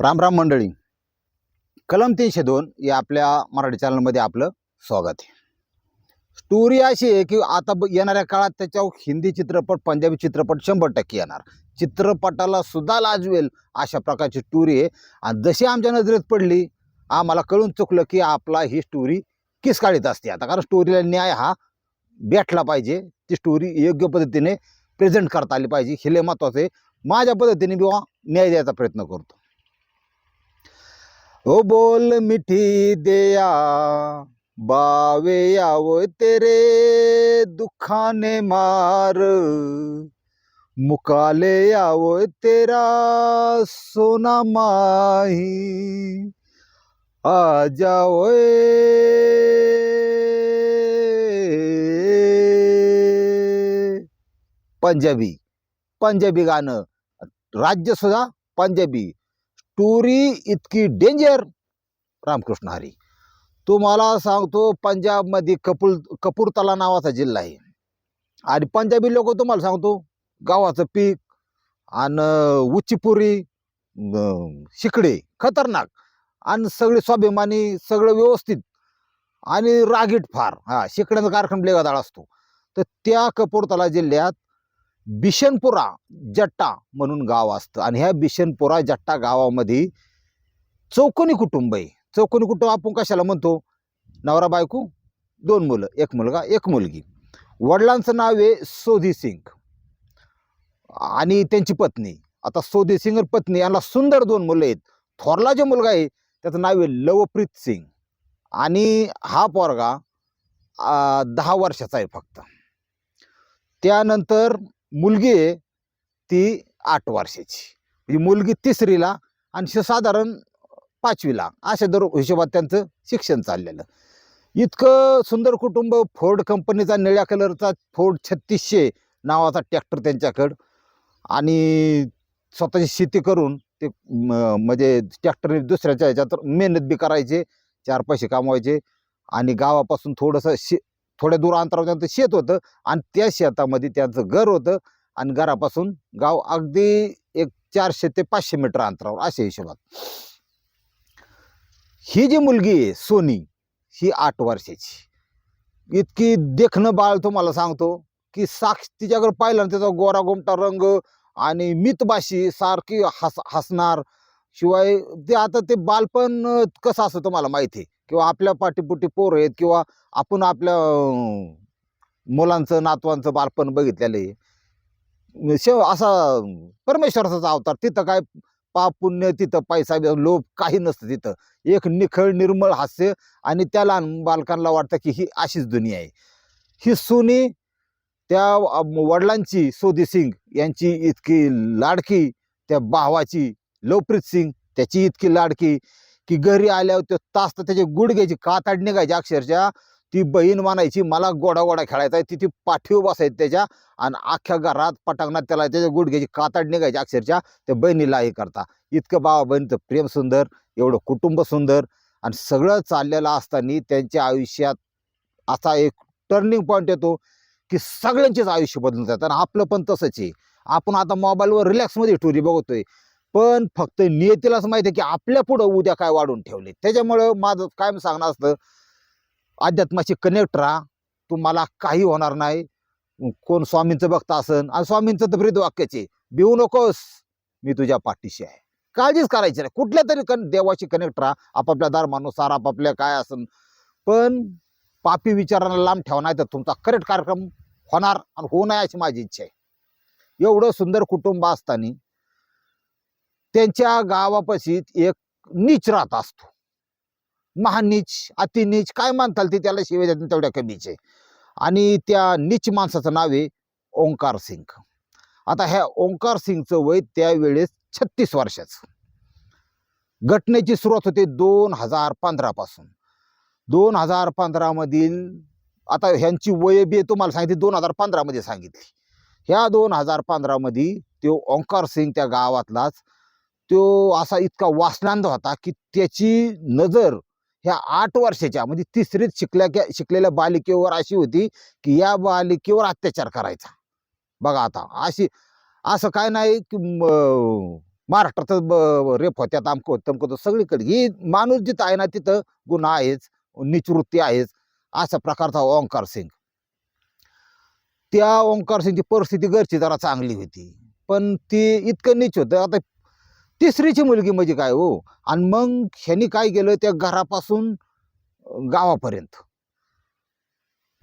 राम राम मंडळी. कलम तीनशे दोन या आपल्या मराठी चॅनलमध्ये आपलं स्वागत आहे. स्टोरी अशी आहे की आता ब- येणाऱ्या काळात त्याच्यावर हिंदी चित्रपट पंजाबी चित्रपट शंभर टक्के येणार. चित्रपटाला सुद्धा लाजवेल अशा प्रकारची स्टोरी आहे. आणि जशी आमच्या नजरेत पडली आम्हाला कळून चुकलं की आपला ही स्टोरी किसकाळीत असते. आता कारण स्टोरीला न्याय हा भेटला पाहिजे. ती स्टोरी योग्य पद्धतीने प्रेझेंट करता आली पाहिजे. हे लय महत्त्वाचं आहे. माझ्या पद्धतीने मी न्याय द्यायचा प्रयत्न करतो. ओ बोल मिठी देया बावे याव तेरे दुखाने मार. मुकाले याव तेरा सोना माही. आ जाओ पंजाबी पंजाबी गाणं. राज्य सुद्धा पंजाबी. टोरी इतकी डेंजर. रामकृष्ण हरी. तुम्हाला सांगतो पंजाबमध्ये कपूर कपूरतला नावाचा जिल्हा आहे. आणि पंजाबी लोक तुम्हाला सांगतो गावाचं पीक आणि उच्चीपुरी शिकडे खतरनाक. आणि सगळे स्वाभिमानी सगळं व्यवस्थित. आणि रागीट फार. हा शिकड्याचा कारखाना लेगादाळ असतो. तर त्या कपूरतला जिल्ह्यात बिशनपुरा जट्टा म्हणून गाव असतं. आणि ह्या बिशनपुरा जट्टा गावामध्ये चौकोनी कुटुंब आहे. चौकोनी कुटुंब आपण कशाला म्हणतो? नवरा बायको दोन मुलं एक मुलगा एक मुलगी. वडिलांचं नाव आहे सोधी सिंग. आणि त्यांची पत्नी. आता सोधी सिंग पत्नी यांना सुंदर दोन मुलं आहेत. थोरला जो मुलगा आहे त्याचं नाव आहे लवप्रीत सिंग. आणि हा पोरगा दहा वर्षाचा आहे फक्त. त्यानंतर मुलगी आहे ती आठ वर्षाची. म्हणजे मुलगी तिसरीला आणि साधारण पाचवीला. अशा दर हिशोबात त्यांचं शिक्षण चाललेलं. इतकं सुंदर कुटुंब फोर्ड कंपनीचा निळ्या कलरचा फोर्ड छत्तीसशे नावाचा ट्रॅक्टर त्यांच्याकडं. आणि स्वतःची शेती करून ते म्हणजे ट्रॅक्टरने दुसऱ्याच्या ह्याच्यात मेहनत बी करायचे चार पैसे कमवायचे आणि गावापासून थोडंसं शे थोड्या दूर अंतरावर त्यांचं शेत होतं आणि त्या शेतामध्ये त्यांचं घर होतं आणि घरापासून गाव अगदी एक चारशे ते पाचशे मीटर अंतरावर अशा हिशोबात. ही जी मुलगी आहे सोनी ही आठ वर्षाची. इतकी देखणं बाळ तुम्हाला सांगतो की साक्ष तिच्याकडे पाहिलं ना त्याचा गोरा गोमटा रंग आणि मितबाशी सारखी हस हसणार. शिवाय ते आता ते बालपण कसं असतं तुम्हाला माहिती आहे? किंवा आपल्या पाठीपुटी पोरं आहेत किंवा आपण आपल्या मुलांचं नातवांचं बालपण बघितलेलं आहे. शेव असा परमेश्वराचा अवतार तिथं काय पाप पुण्य तिथं पैसा लोभ काही नसतं तिथं. एक निखळ निर्मळ हास्य आणि त्या लहान बालकांना वाटतं की ही अशीच दुनिया आहे. ही सुनी त्या वडिलांची सोदी सिंग यांची इतकी लाडकी त्या भावाची लवप्रीत सिंग त्याची इतकी लाडकी की घरी आल्यावर ते तास तर त्याचे गुडघ्याची काताड निघायची अक्षरशः. ती बहीण म्हणायची मला गोडा गोडा खेळायचा आहे. तिथे पाठीव बसायची त्याच्या आणि अख्ख्या घरात पटांगणात त्याला त्याच्या गुडघ्याची काताड निघायची अक्षरशः. त्या बहिणीला हे करता. इतकं बाबा बहिणीचं प्रेम सुंदर एवढं कुटुंब सुंदर आणि सगळं चाललेलं असताना त्यांच्या आयुष्यात असा एक टर्निंग पॉईंट येतो की सगळ्यांचेच आयुष्य बदलून जातं आणि आपलं पण तसंच आहे. आपण आता मोबाईलवर रिलॅक्समध्ये टुरी बघतोय. पण फक्त नियतीलाच माहिती आहे की आपल्या पुढं उद्या काय वाढून ठेवले. त्याच्यामुळं माझं काय सांगणं असतं अध्यात्माशी कनेक्ट राहा. तुम्हाला काही होणार नाही. कोण स्वामींचं बघता असन आणि स्वामींचं तर ब्रीद वाक्याचे भिवू नकोस. मी तुझ्या पाठीशी आहे. काळजीच करायची नाही. कुठल्या तरी कन देवाशी कनेक्ट राहा. आपापल्या धर्मानुसार आपापल्या काय असन. पण पापी विचारांना लांब ठेवा नाही तर तुमचा करेक्ट कार्यक्रम होणार आणि होऊ नये अशी माझी इच्छा आहे. एवढं सुंदर कुटुंब असताना त्यांच्या गावापाशी एक नीच राहत असतो. महानीच अतिनीच काय मानताल ते त्याला शिवाय देतात तेवढ्या कमीचे आणि त्या नीच माणसाचं नाव आहे ओंकार सिंग. आता ह्या ओंकार सिंगचं वय त्यावेळेस छत्तीस वर्षाचं. घटनेची सुरुवात होते दोन हजार पंधरापासून दोन हजार पंधरामधील आता ह्यांची वय बी तुम्हाला सांगितली दोन हजार पंधरामध्ये सांगितली. ह्या दोन हजार पंधरामध्ये तो ओंकार सिंग त्या गावातलाच तो असा इतका वासनांद होता की त्याची नजर ह्या आठ वर्षाच्या म्हणजे तिसरीत शिकल्या शिकलेल्या बालिकेवर अशी होती की या बालिकेवर अत्याचार करायचा. बघा आता अशी असं काय नाही की महाराष्ट्रातच ब- रेप होत्यात आमक तमक होतं सगळीकडे. ही माणूस जिथं आहे ना तिथं गुन्हा आहेच निचवृत्ती आहेच असा प्रकारचा ओंकार सिंग. त्या ओंकार सिंगची परिस्थिती घरची जरा चांगली होती. पण ती इतकं नीच होतं. आता तिसरीची मुलगी म्हणजे काय हो? आणि मग ह्यांनी काय केलं? त्या घरापासून गावापर्यंत.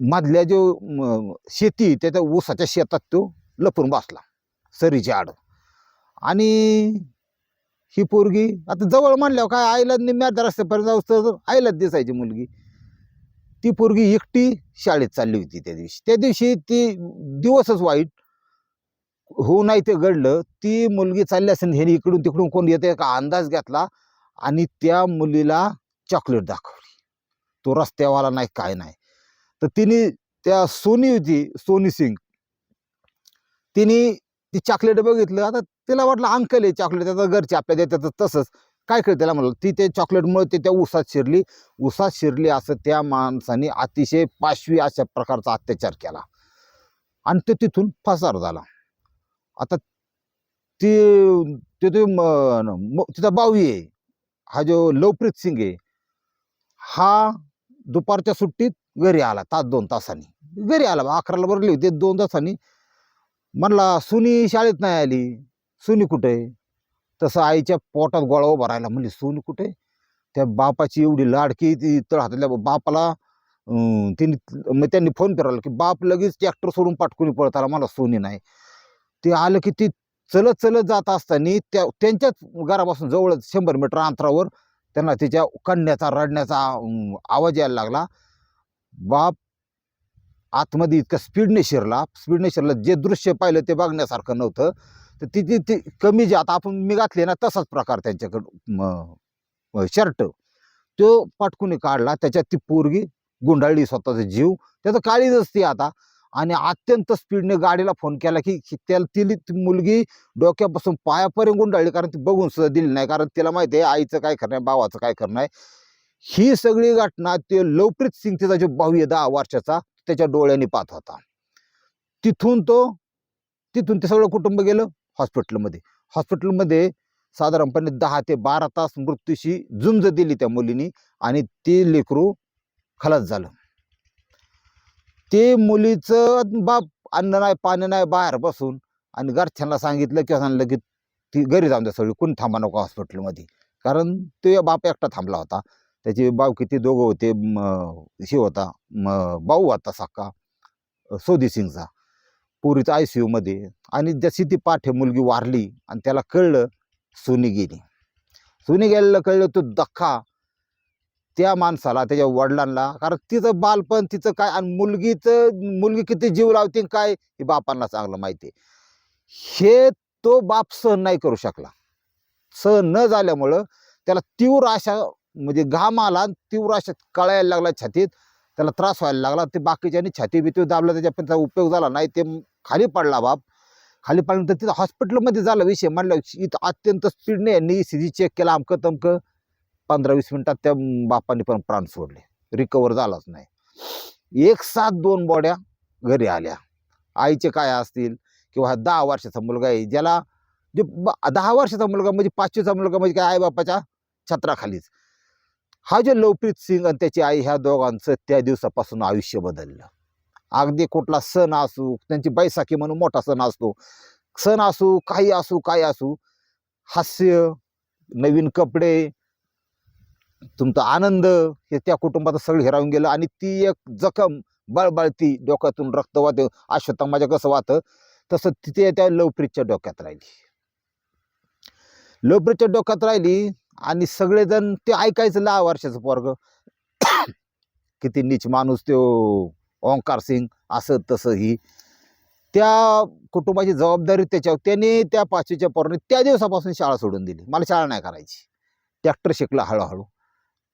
मधल्या जो शेती त्याच्या ऊसाच्या शेतात तो लपून बसला सरीच्या आड. आणि ही पोरगी आता जवळ म्हणल्यावर काय आईला निम्म्या रस्त्यापर्यंत जाऊस तर आईलाच दिसायची मुलगी. ती पोरगी एकटी शाळेत चालली होती त्या दिवशी. त्या दिवशी ती दिवसच वाईट होऊ नाही ते घडलं. ती मुलगी चालली असेल ह्यानी इकडून तिकडून कोण येते का अंदाज घेतला आणि त्या मुलीला चॉकलेट दाखवली. तो रस्त्यावाला नाही काय नाही. तर तिने त्या सोनी होती सोनी सिंग. तिने ती चॉकलेट बघितलं. आता तिला वाटलं अंकल आहे चॉकलेट त्याचं घरचे आपल्या देतात तसंच. काय कळतं त्याला म्हणलं? ती ते चॉकलेटमुळे ते त्या उसात शिरली. उसात शिरली असं त्या माणसाने अतिशय पाशवी अशा प्रकारचा अत्याचार केला. आणि तो तिथून फसार झाला. आता ती ते तिथे म- म- तिचा भाऊ आहे. हा जो लवप्रीत सिंग आहे. हा दुपारच्या सुट्टीत घरी आला तास दोन तासांनी. घरी आला बा, अकराला भरली होती दोन तासांनी. म्हणला सुनी शाळेत नाही आली. सुनी कुठे तसं आईच्या पोटात गोळा उभा राहिला. म्हणली सुनी कुठे त्या बापाची एवढी लाडकी ती तळ हातातल्या बापाला तिने मग त्यांनी फोन करायला की बाप लगेच ट्रॅक्टर सोडून पाठकुनी पळत आला मला सोनी नाही. ते आलं की ती चलत चलत जात असताना त्या त्यांच्याच घरापासून जवळ शंभर मीटर अंतरावर त्यांना तिच्या कण्याचा रडण्याचा आवाज यायला लागला. बाप! आतमध्ये इतकं स्पीडने शिरला. स्पीडने शिरला. जे दृश्य पाहिलं ते बघण्यासारखं नव्हतं. तर ती ती ती कमी जे आता आपण मी घातले ना तसाच प्रकार त्यांच्याकडं शर्ट. तो पाटकुने काढला. त्याच्यात ती पोरगी गुंडाळली स्वतःचा जीव. त्याचं काळीच असते आता. आणि अत्यंत स्पीडने गाडीला फोन केला की त्याला तिली ती मुलगी डोक्यापासून पायापर्यंत गुंडाळली कारण ती बघून सुद्धा दिली नाही. कारण तिला माहिती आहे आईचं काय करणं आहे भावाचं काय करणं आहे ही सगळी घटना ते लवप्रीत सिंग तिचा जो भाऊ आहे दहा वर्षाचा त्याच्या डोळ्यांनी पाहत होता. तिथून तो तिथून ते सगळं कुटुंब गेलं हॉस्पिटलमध्ये हॉस्पिटलमध्ये साधारणपणे दहा ते बारा तास मृत्यूशी झुंज दिली त्या मुलीनी आणि ते लेकरू खलास झालं. ते मुलीचं बाप अन्न नाही पाणी नाही बाहेर बसून आणि घरच्यांना सांगितलं किंवा सांगितलं की ती घरी जाऊन द्या सगळी कोणी थांबा नको हॉस्पिटलमध्ये. कारण ते बाप एकटा थांबला होता. त्याचे भाऊ किती दोघं होते हे होता भाऊ होता सक्का सोदी सिंगचा. पुरीचा आय सी यूमध्ये आणि जशी ती पाठे मुलगी वारली आणि त्याला कळलं सोनी गेली. सोनी गेलेलं कळलं तो धक्का त्या माणसाला त्याच्या वडिलांना कारण तिचं बालपण तिचं काय आणि मुलगीचं मुलगी किती जीव लावते आणि काय हे बापांना चांगलं माहिती आहे. हे तो बाप सहन नाही करू शकला. सहन न झाल्यामुळं त्याला तीव्र अशा म्हणजे घाम आला आणि तीव्र अशा कळायला लागला छातीत. त्याला त्रास व्हायला लागला. ते बाकीच्यानी छाती बिती दाबला त्याच्या पण त्याचा उपयोग झाला नाही. ते खाली पडला बाप. खाली पडल्यानंतर तिथं हॉस्पिटलमध्ये झाला विषय. म्हणलं इथं अत्यंत स्पीडने यांनी सी जी चेक केला अमकं तमकं पंधरा वीस मिनिटात त्या बापाने पण प्राण सोडले. रिकवर झालाच नाही. एक साथ दोन बॉड्या घरी आल्या. आईचे काय असतील किंवा हा दहा वर्षाचा मुलगा आहे ज्याला जे दहा वर्षाचा मुलगा म्हणजे पाचवीचा मुलगा म्हणजे काय आईबापाच्या छत्राखालीच. हा जो लवप्रीत सिंग आणि त्याची आई ह्या दोघांचं त्या दिवसापासून आयुष्य बदललं. अगदी कुठला सण असू त्यांची बैसाखी म्हणून मोठा सण असतो. सण असू काही असू काय असू हास्य नवीन कपडे तुमचा आनंद हे त्या कुटुंबात सगळं हिरावून गेलं आणि ती एक जखम बळबळती डोक्यातून रक्त वाहतं. अश्वत्थामाच्या कसं वाहतं? तसं तिथे त्या लवप्रीतच्या डोक्यात राहिली. लवप्रीतच्या डोक्यात राहिली आणि सगळेजण ते ऐकायचं लहा वर्षाचं पोरग. किती नीच माणूस तो ओंकार सिंग असं तसं ही. त्या कुटुंबाची जबाबदारी त्याच्यावर त्याने त्या पाचवीच्या पोराने त्या दिवसापासून शाळा सोडून दिली. मला शाळा नाही करायची. ट्रॅक्टर शिकला हळूहळू.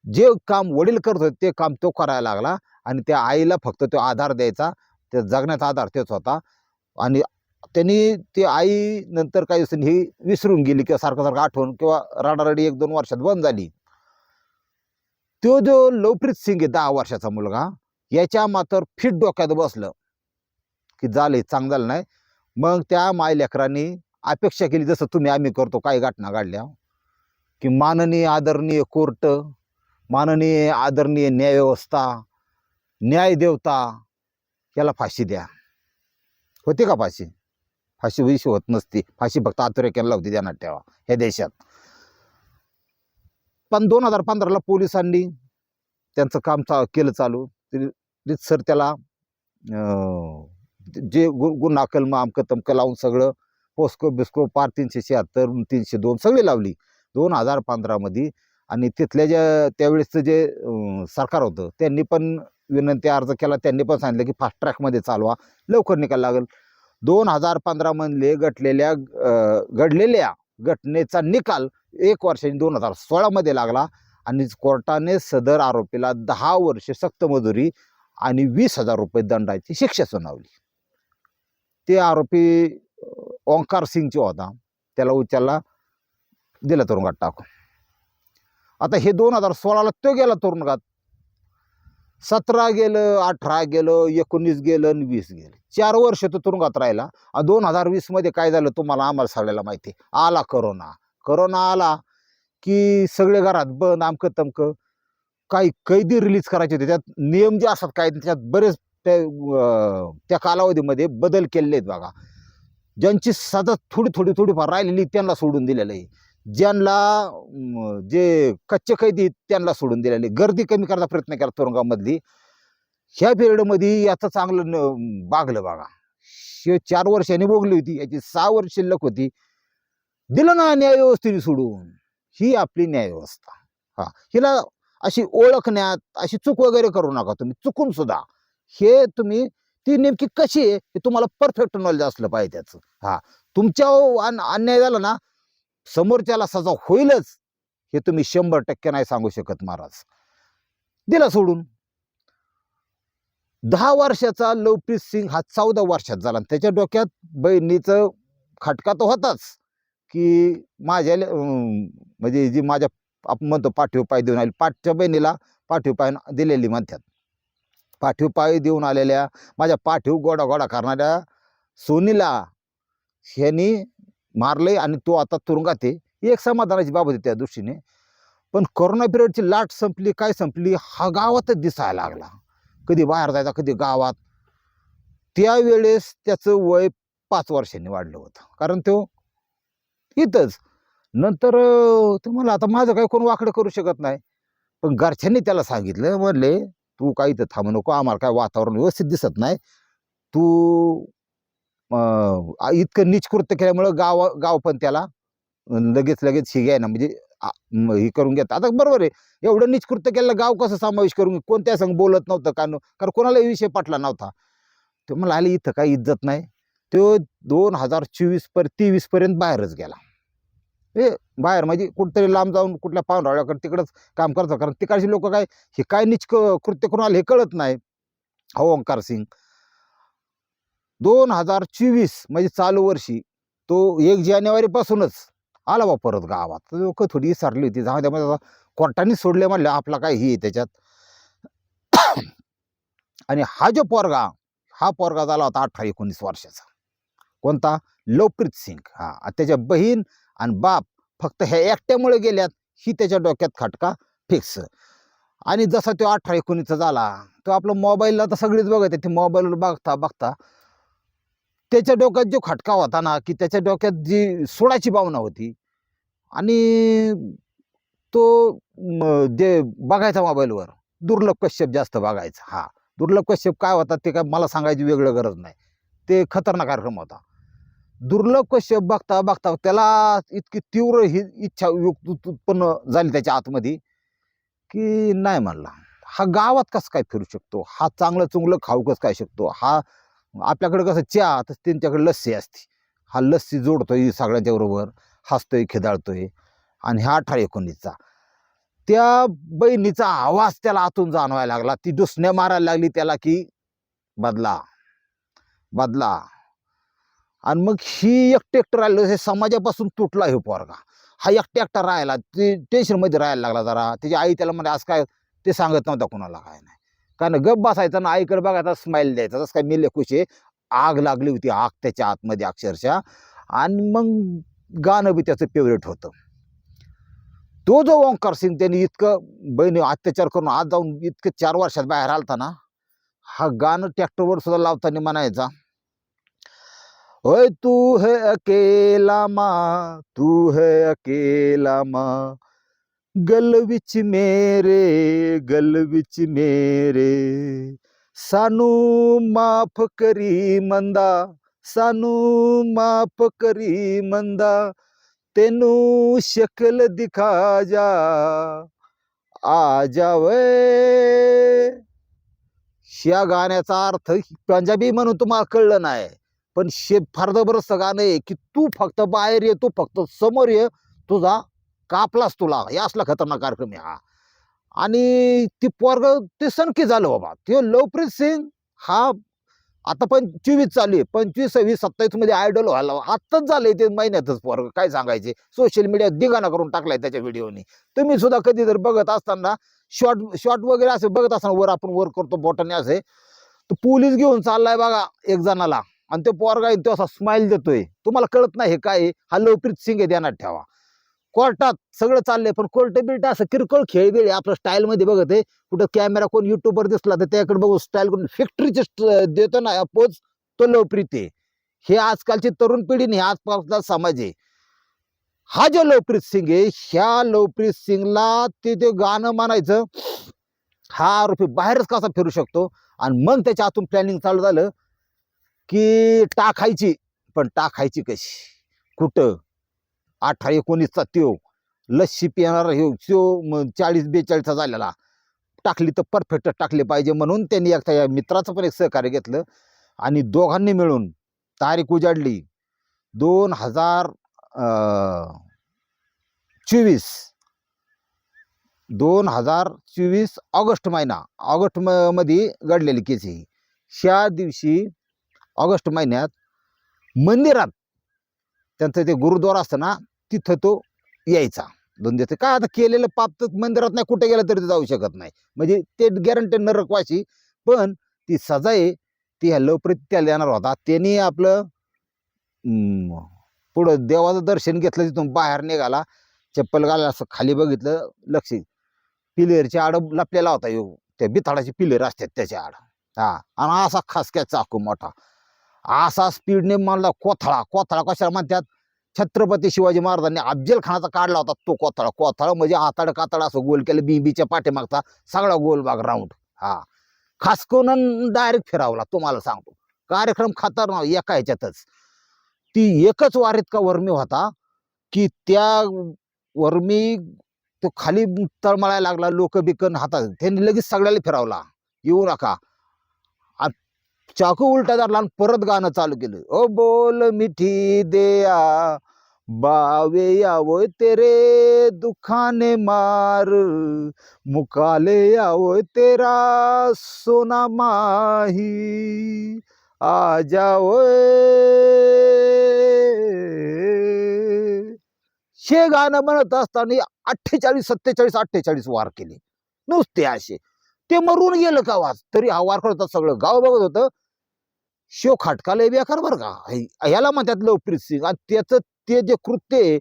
जे काम वडील करत होते ते काम तो करायला लागला आणि त्या आईला फक्त तो आधार द्यायचा. त्या जगण्याचा आधार तेच होता. आणि त्यांनी ती आई नंतर काही दिवसांनी ही विसरून गेली किंवा सारखं सारखं आठवण किंवा राडाराडी एक दोन वर्षात बंद झाली. तो जो लवप्रीत सिंग आहे दहा वर्षाचा मुलगा याच्या मात्र फिट डोक्यात बसलं की झालं चांगलं झालं नाही. मग त्या माय लेकरांनी अपेक्षा केली जसं तुम्ही आम्ही करतो काही घटना घडल्या. की माननीय आदरणीय कोर्ट माननीय आदरणीय न्यायव्यवस्था न्यायदेवता याला फाशी द्या. होते का फाशी? फाशी विषय होत नसती. फाशी फक्त आतुरेक्याला होती ध्यानात ठेवा. ह्या देशात. पण दोन हजार पंधराला पोलिसांनी त्यांचं काम चा केलं चालू. सर त्याला अं, जे गु गुन्हा कलम अमकं तमकं लावून सगळं पोस्को बिस्को पार तीनशे शहात्तर तीनशे दोन सगळी लावली. दोन हजार पंधरामध्ये आणि तिथल्या ज्या त्यावेळेसचं जे सरकार होतं त्यांनी पण विनंती अर्ज केला. त्यांनी पण सांगितलं की फास्ट ट्रॅकमध्ये चालवा. लवकर निकाल लागेल. दोन हजार पंधरामधले घटलेल्या घडलेल्या घटनेचा निकाल एक वर्षाने दोन हजार सोळामध्ये लागला आणि कोर्टाने सदर आरोपीला दहा वर्षे सक्त मजुरी आणि वीस हजार रुपये दंडाची शिक्षा सुनावली. ते आरोपी ओंकार सिंगचे होता. त्याला उचलला दिला तरुंगात टाकून आता हे दोन हजार सोळाला तो गेला तुरुंगात. सतरा गेलं अठरा गेलं एकोणीस गेलं आणि वीस गेलं. चार वर्ष तो तुरुंगात राहिला. आणि दोन हजार वीसमध्ये काय झालं तुम्हाला आम्हाला सगळ्याला माहिती आहे. आला करोना. करोना आला की सगळे घरात बंद आमकं तमकं. काही कैदी रिलीज करायचे होते. त्यात नियम जे असतात काय त्याच्यात बरेच त्या त्या कालावधीमध्ये बदल केलेले आहेत बघा. ज्यांची सतत थोडी थोडी थोडीफार राहिलेली त्यांना सोडून दिलेलं आहे. ज्यांना जे कच्चे कैदी त्यांना सोडून दिलेले गर्दी कमी करायचा प्रयत्न केला तुरुंगामधली. ह्या पिरियडमध्ये याचं चांगलं न- बागलं बघा. हे चार वर्षांनी भोगली होती. याची सहा वर्ष शिल्लक होती. दिलं ना न्यायव्यवस्थेने सोडून. ही आपली न्यायव्यवस्था. हा. हिला अशी ओळखण्यात अशी चूक वगैरे करू नका तुम्ही. चुकून सुद्धा. हे तुम्ही ती नेमकी कशी आहे हे तुम्हाला परफेक्ट नॉलेज असलं पाहिजे त्याचं. हा. तुमच्या अन्याय झाला ना समोरच्याला सजा होईलच हे तुम्ही शंभर टक्के नाही सांगू शकत महाराज. दिला सोडून. दहा वर्षाचा लवप्रीत सिंग हा चौदा वर्षात झाला आणि त्याच्या डोक्यात बहिणीचं खटका तो होताच की माझ्या म्हणजे जी माझ्या आपण म्हणतो पाठीव पाय देऊन आली पाठच्या बहिणीला पाठीव पाय दिलेली म्हणतात. पाठीव पाय देऊन आलेल्या माझ्या पाठीव गोडा गोडा करणाऱ्या सोनीला ह्यांनी मारले आणि तो आता तुरुंगात आहे. एक समाधानाची बाबत आहे त्या दृष्टीने. पण कोरोना पिरियडची लाट संपली काय संपली? हा गावातच दिसायला लागला. कधी बाहेर जायचा कधी गावात. त्यावेळेस त्याचं वय पाच वर्षांनी वाढलं होतं. कारण तो इथंच. नंतर तुम्हाला आता माझं काही कोण वाकडं करू शकत नाही. पण घरच्यांनी त्याला सांगितलं म्हणले तू काही इथं थांबू नको आम्हाला काय वातावरण व्यवस्थित दिसत नाही. तू इतकं नीचकृत्य केल्यामुळं गाव गाव पण त्याला लगेच लगेच ही घ्याय ना म्हणजे हे करून घेत आता बरोबर आहे. एवढं निष्कृत्य केलं गाव कसं समावेश करून घे- कोणत्या संग बोलत नव्हतं का कारण कोणाला विषय पटला नव्हता. तो मला आले इथं काही इज्जत नाही. तो दोन हजार चोवीस पर तेवीस पर्यंत बाहेरच गेला. हे बाहेर म्हणजे कुठंतरी लांब जाऊन कुठल्या पाहुणरावळ्याकडे तिकडंच काम करतो. कारण तिकडचे लोक काय हे काय निचक कृत्य करून आले हे कळत नाही. हो ओंकार सिंग. दोन हजार चोवीस म्हणजे चालू वर्षी तो एक जानेवारीपासूनच आला बा परत गावात. लोक थोडी विसरली होती. जाऊ द्या कोर्टाने सोडले म्हणलं आपला काय ही त्याच्यात. आणि हा जो पोरगा हा पोरगा झाला होता अठरा एकोणीस वर्षाचा. कोणता? लवप्रीत सिंग. हा त्याच्या बहीण आणि बाप फक्त ह्या एकट्यामुळे गेल्यात ही त्याच्या डोक्यात खटका फिक्स आणि जसा तो अठरा एकोणीसचा झाला तो आपलं मोबाईलला तर सगळीच बघत ते मोबाईलवर बघता बघता त्याच्या डोक्यात जो खटका होता ना की त्याच्या डोक्यात जी सोडाची भावना होती आणि तो जे बघायचा मोबाईलवर दुर्लभ कश्यप जास्त बघायचा. हा दुर्लभ कश्यप काय होता ते काय मला सांगायची वेगळं गरज नाही. ते खतरनाक कार्यक्रम होता. दुर्लभ कश्यप बघता बघता त्याला इतकी तीव्र ही इच्छा उत्पन्न झाली त्याच्या आतमध्ये की नाही म्हणला हा गावात कसं काय फिरू शकतो? हा चांगलं चुंगलं खाऊ कसं काय शकतो? हा आपल्याकडं कसं चहा तर त्यांच्याकडे लस्सी असते. हा लस्सी जोडतोय सगळ्यांच्या बरोबर हसतोय खिदाळतोय आणि हा अठरा एकोणीसचा. त्या बहिणीचा आवाज त्याला आतून जाणवायला लागला. ती डुसण्या मारायला लागली त्याला की बदला बदला. आणि मग ही एकटे एकटं राहिलं हे समाजापासून तुटला हे पोरगा. हा एकटे एकटा राहिला. ते टेन्शनमध्ये राहायला लागला जरा. त्याची आई त्याला म्हणजे आज काय? ते सांगत नव्हता कुणाला काय नाही. कारण गप बसायचा ना आईकडे बघायचा स्माईल द्यायचा. तसं काय मी खुशे आग लागली होती आग त्याच्या आतमध्ये अक्षरशः. आणि मग गाणं बी त्याचं फेवरेट होतं. तो जो ओंकार सिंग त्यांनी इतकं बहिणी अत्याचार करून आज जाऊन इतकं चार वर्षात बाहेर आलता ना हा गाणं ट्रॅक्टरवर सुद्धा लावताना म्हणायचा ओय तू है अकेला मा तू है अकेला मा गल विच मेरे गल विच मेरे। सानू माफ करी मंदा सानू माफ करी मंदा। तेनू शकल दिखा जा आ जावे। ह्या गाण्याचा अर्थ पंजाबी म्हणून तुम्हाला कळलं नाही पण शे फार जबरदस्त गाणं आहे की तू फक्त बाहेर ये तू फक्त समोर ये तुझा कापलास तुला. हे असला खतरनाक कार्यक्रम आहे हा. आणि ती पोरग ते सनकी झालं बाबा. ते लवप्रीत सिंग हा आता पण चोवीस चालू आहे. पंचवीस सव्वीस सत्तावीसमध्ये आयडल व्हायला आत्ताच झालंय ते महिन्यातच पोरग. काय सांगायचे? सोशल मीडिया दिगाणा करून टाकलाय त्याच्या व्हिडिओनी तुम्ही सुद्धा कधी जर बघत असताना शॉर्ट शॉर्ट वगैरे असे बघत असताना वर आपण वर करतो बोटाने असे तर पोलीस घेऊन चाललाय बघा एक जणाला. आणि ते पोरगा तो असा स्माइल देतोय. तुम्हाला कळत नाही हे काय हा लवप्रीत सिंग आहे ध्यानात ठेवा. कोर्टात सगळं चाललंय पण कोर्ट बिल्ट असं किरकोळ खेळ बिळ आहे. आपलं स्टाईल मध्ये बघत आहे. कुठं कॅमेरा कोण युट्यूबवर दिसला तर त्याकडे बघू स्टाईल करून फॅक्टरीचे देतो ना पोच तो लवप्रित आहे. हे आजकालची तरुण पिढी नाही आजपासला समाज आहे. हा जो लवप्रीत सिंग आहे ह्या लवप्रीत सिंगला ते ते गाणं म्हणायचं हा आरोपी बाहेरच कसा फिरू शकतो? आणि मग त्याच्या हातून प्लॅनिंग चालू झालं की टाकायची पण टाकायची कशी? कुठं? अठरा एकोणीसचा त्यो. लस्सी पिणारा हे त्यो चाळीस बेचाळीसचा झालेला. टाकली तर परफेक्ट टाकली पाहिजे म्हणून त्यांनी एक या मित्राचं पण एक सहकार्य घेतलं. आणि दोघांनी मिळून तारीख उजाडली. दोन हजार चोवीस. दोन हजार चोवीस ऑगस्ट महिना. ऑगस्ट म मध्ये घडलेली केस ही. ह्या दिवशी ऑगस्ट महिन्यात मंदिरात त्यांचं ते गुरुद्वारा असतं ना तिथं तो यायचा. दोन दिवस काय आता केलेलं पाप तर मंदिरात नाही कुठे गेलं तरी ते जाऊ शकत नाही. म्हणजे ते गॅरंटी नरकवाशी पण ती सजा आहे ती ह्या लवप्रीत त्याला देणार होता. त्यांनी आपलं पुढं देवाचं दर्शन घेतलं तिथून बाहेर निघाला. चप्पल घालायला असं खाली बघितलं लक्ष. पिलेरच्या आड लपलेला होता यो त्या बिथाडाची पिलेर असतात त्याच्या आड. हा आणि असा खासक्या चाकू मोठा. असा स्पीडने मारला कोथळा. कोथळा कशाला म्हणतात? छत्रपती शिवाजी महाराजांनी अफजल खानाचा काढला होता तो कोथळा. कोथळा म्हणजे आताड कातड असं गोल केलं बीबीच्या पाठीमागचा सगळा गोल बाग राऊंड हा. खास करून डायरेक्ट फिरावला तुम्हाला सांगतो. कार्यक्रम खतरनाक एका ह्याच्यातच. ती एकच वारीत का वर्मी होता की त्या वर्मी तो खाली तळमळायला लागला लोक बिकन हातात त्यांनी लगेच सगळ्याला फिरावला. येऊ नका. चाकू उलटा धरला आणि परत गाणं चालू केलं. ओ बोल मिठी देया बावे यावो तेरे दुखाने मार. मुकाले आवय तेरा सोना माही. आ जाओ हे गाणं म्हणत असताना अठ्ठेचाळीस सत्तेचाळीस अठ्ठेचाळीस वार केले. नुसते असे. ते मरून गेलं का वाज तरी हा वार करत होता सगळं. गाव बघत होतं. शो खाटकाला बेकार बरं का? ह्याला म्हणतात लवप्रीत सिंग. आणि त्याचं ते जे कृत्य आहे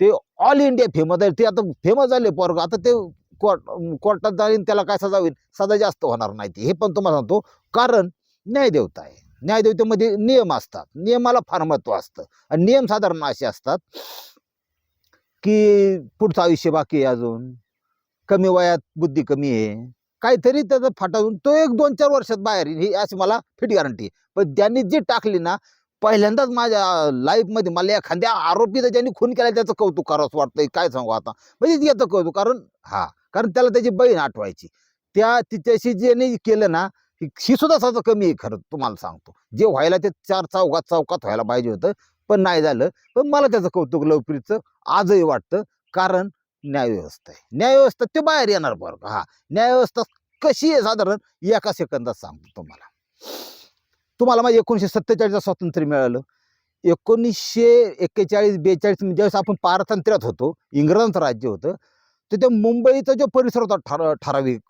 ते ऑल इंडिया फेमस आहे. ते आता फेमस झाले पोरग. आता ते कोर्ट कोर्टात जाईन त्याला काय सजा होईल? सजा जास्त होणार नाही ती. हे पण तुम्हाला सांगतो. कारण न्यायदेवता आहे. न्यायदेवतेमध्ये नियम असतात. नियमाला फार महत्त्व असतं. आणि नियम साधारण असे असतात की पुढचं आयुष्य बाकी आहे अजून. कमी वयात बुद्धी कमी आहे. काहीतरी त्याचा फाटावून तो एक दोन चार वर्षात बाहेर येईल ही अशी मला फिट गॅरंटी पण त्यांनी जी टाकली ना पहिल्यांदाच माझ्या लाईफमध्ये मला एखाद्या आरोपीचं ज्यांनी खून केला त्याचं कौतुक करावंच वाटतंय. काय सांगू आता? म्हणजे याचं कौतुक कारण हा कारण त्याला त्याची बहीण आठवायची. त्या तिच्याशी ज्याने केलं ना ही ही सुद्धा कमी आहे खरं तुम्हाला सांगतो. जे व्हायला ते चार चौकात चौकात व्हायला पाहिजे होतं पण नाही झालं. पण मला त्याचं कौतुक लवकरीचं आजही वाटतं. कारण न्यायव्यवस्था आहे. न्यायव्यवस्था ते बाहेर येणार बरं हा. न्यायव्यवस्था कशी आहे साधारण? एका सेकंदात सांगतो तुम्हाला. तुम्हाला माझ्या एकोणीसशे सत्तेचाळीसचं स्वातंत्र्य मिळालं. एकोणीसशे एक्केचाळीस बेचाळीस म्हणजे ज्यावेळेस आपण पारतंत्र्यात होतो इंग्रजांचं राज्य होतं तर त्या मुंबईचा जो परिसर होता ठरा ठराविक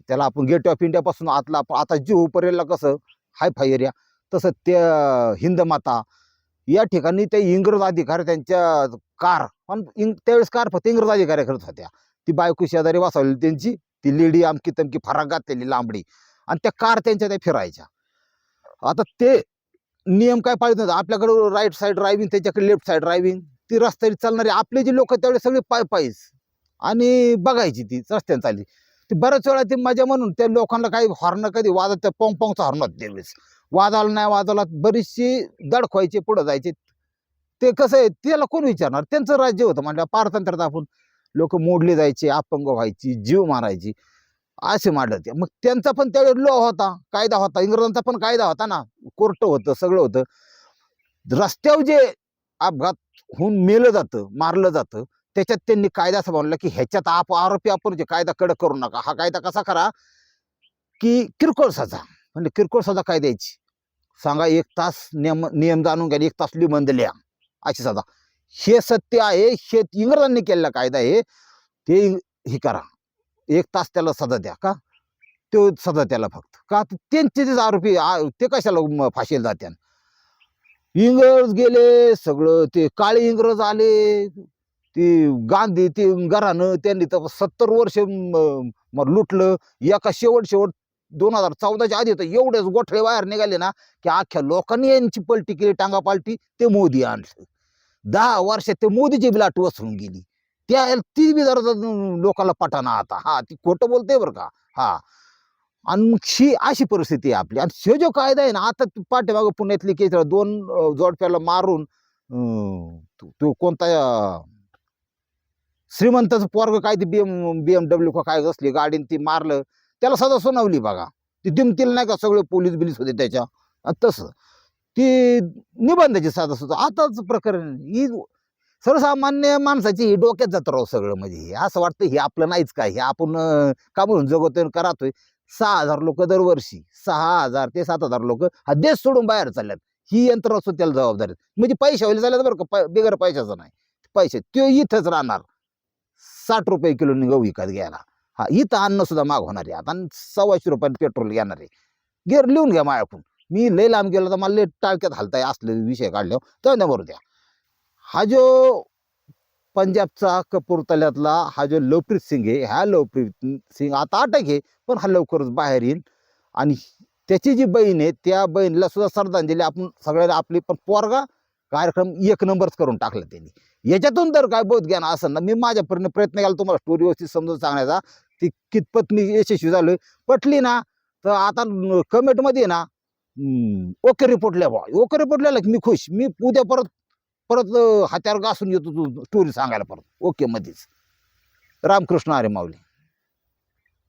त्याला आपण गेट ऑफ इंडियापासून आतला आपण आता जुहू पर्यला कसं हाय फाय एरिया तसं त्या हिंदमाता या ठिकाणी ते इंग्रज अधिकारी त्यांच्या कार पण इंग त्यावेळेस कार फक्त इंग्रज अधिकारी करत होत्या. ती बायको शेजारी बसवलेली त्यांची ती लेडी आमकी तमकी फराक घातलेली लांबडी. आणि त्या कार त्यांच्या त्या फिरायच्या. आता ते नियम काय पाळत नव्हतं. आपल्याकडे राईट साईड ड्रायव्हिंग त्याच्याकडे लेफ्ट साईड ड्रायव्हिंग ती रस्त्याने चालणारी आपले जे लोक त्यावेळेस सगळे पाय पायीच. आणि बघायची ती रस्त्याने चालली. ती बऱ्याच वेळा ती मजा म्हणून त्या लोकांना काही हॉर्न कधी वाजत त्या पोंग पोंगचा हॉर्न होत त्यावेळेस. वादाला नाही वादाला बरीचशी दडखवायचे पुढं जायचे. ते कसं आहे त्याला कोण विचारणार? त्यांचं राज्य होतं म्हणजे पारतंत्र्यात आपण लोक मोडले जायचे अपंग व्हायची जीव मारायची असे मांडलं ते. मग त्यांचा पण त्यावेळी लॉ होता कायदा होता. इंग्रजांचा पण कायदा होता ना. कोर्ट होतं सगळं होतं. रस्त्यावर जे अपघात होऊन मेलं जातं मारलं जातं त्याच्यात त्यांनी कायदा असं बनवला की ह्याच्यात आप आरोपी आपण जे कायदा कडक करू नका. हा कायदा कसा करा की किरकोळ सजा. म्हणजे किरकोळ सजा काय द्यायची? सांगा एक तास नियम नियम जाणून घ्या एक तास लिबंद लिहा. अशी सजा. हे सत्य आहे हे इंग्रजांनी केलेला कायदा आहे ते हे करा. एक तास त्याला सजा द्या का? तो सजा त्याला फक्त. का? तर त्यांचे तेच आरोपी ते कशाला फाशीला जात्यान? इंग्रज गेले सगळं ते काळे इंग्रज आले. ते गांधी ते घरानं त्यांनी तर सत्तर वर्ष म- लुटलं. एका शेवट शेवट दोन हजार चौदाच्या आधी तर एवढेच गोठळे बाहेर निघाले ना की अख्ख्या लोकांनी यांची पलटी केली टांगा पालटी ते मोदी आणलं. दहा वर्षात ते मोदीची बिलाट वसून वसरून गेली. त्या ती बी जरा लोकांना पटाना आता. हा ती खोटं बोलते बरं का? हा. आणि मग ही अशी परिस्थिती आहे आपली. आणि हे जो कायदा आहे ना आता पाठीमागं पुण्यातली केस दोन जोडप्याला मारून अं, तो- कोणता श्रीमंताचं पोरग काय ते बीएम एम डब्ल्यू काय असली गाडीने ती मारलं त्याला सजा सुनावली बघा. ती दिमतील नाही का सगळे पोलीस बिलीस होते त्याच्या? तसं. ती निबंधाची सजा सुद्धा. आताच प्रकरण ही सर्वसामान्य माणसाची ही डोक्यात जातं राहू सगळं म्हणजे. हे असं वाटतं हे आपलं नाहीच काय. हे आपण का म्हणून जगतोय करातोय. सहा हजार लोक दरवर्षी. सहा हजार ते सात हजार लोक हा देश सोडून बाहेर चालल्यात. ही यंत्र असतो त्याला जबाबदारी म्हणजे पैसे व्हायला चालल्यात बरं का बिगर पैशाचं नाही. पैसे. तो इथंच राहणार. साठ रुपये किलो गहू विकत घ्यायला. हा इथं अन्न सुद्धा माग होणार आहे. आता आणि सव्वाशे रुपयाने पेट्रोल घेणार आहे. गेर लिहून घ्या माझ्याकडून. मी लय लांब गेलो तर मला लय टाळक्यात हलताय असले विषय काढले तर बरोबर द्या. हा जो पंजाबचा कपूरतल्यातला हा जो लवप्रीत सिंग आहे ह्या लवप्रीत सिंग आता अटक आहे पण हा लवकरच बाहेर येईल आणि त्याची जी बहीण आहे त्या बहिणीला सुद्धा श्रद्धांजली आपण सगळ्याला आपली पण पोरगा कार्यक्रम एक नंबरच करून टाकला त्यांनी. याच्यातून तर काय बोध ज्ञान असं ना मी माझ्यापर्यंत प्रयत्न केला तुम्हाला स्टोरी व्यवस्थित समजून सांगण्याचा. ती कितपत मी यशस्वी झालोय पटली ना तर आता कमेंटमध्ये ना ओके रिपोर्ट लिहा बुवा. ओके रिपोर्ट लिहिला की मी खुश. मी उद्या परत परत अं, हात्यावर घासून येतो तू स्टोरी सांगायला परत. ओके मध्येच. रामकृष्ण अरे माऊली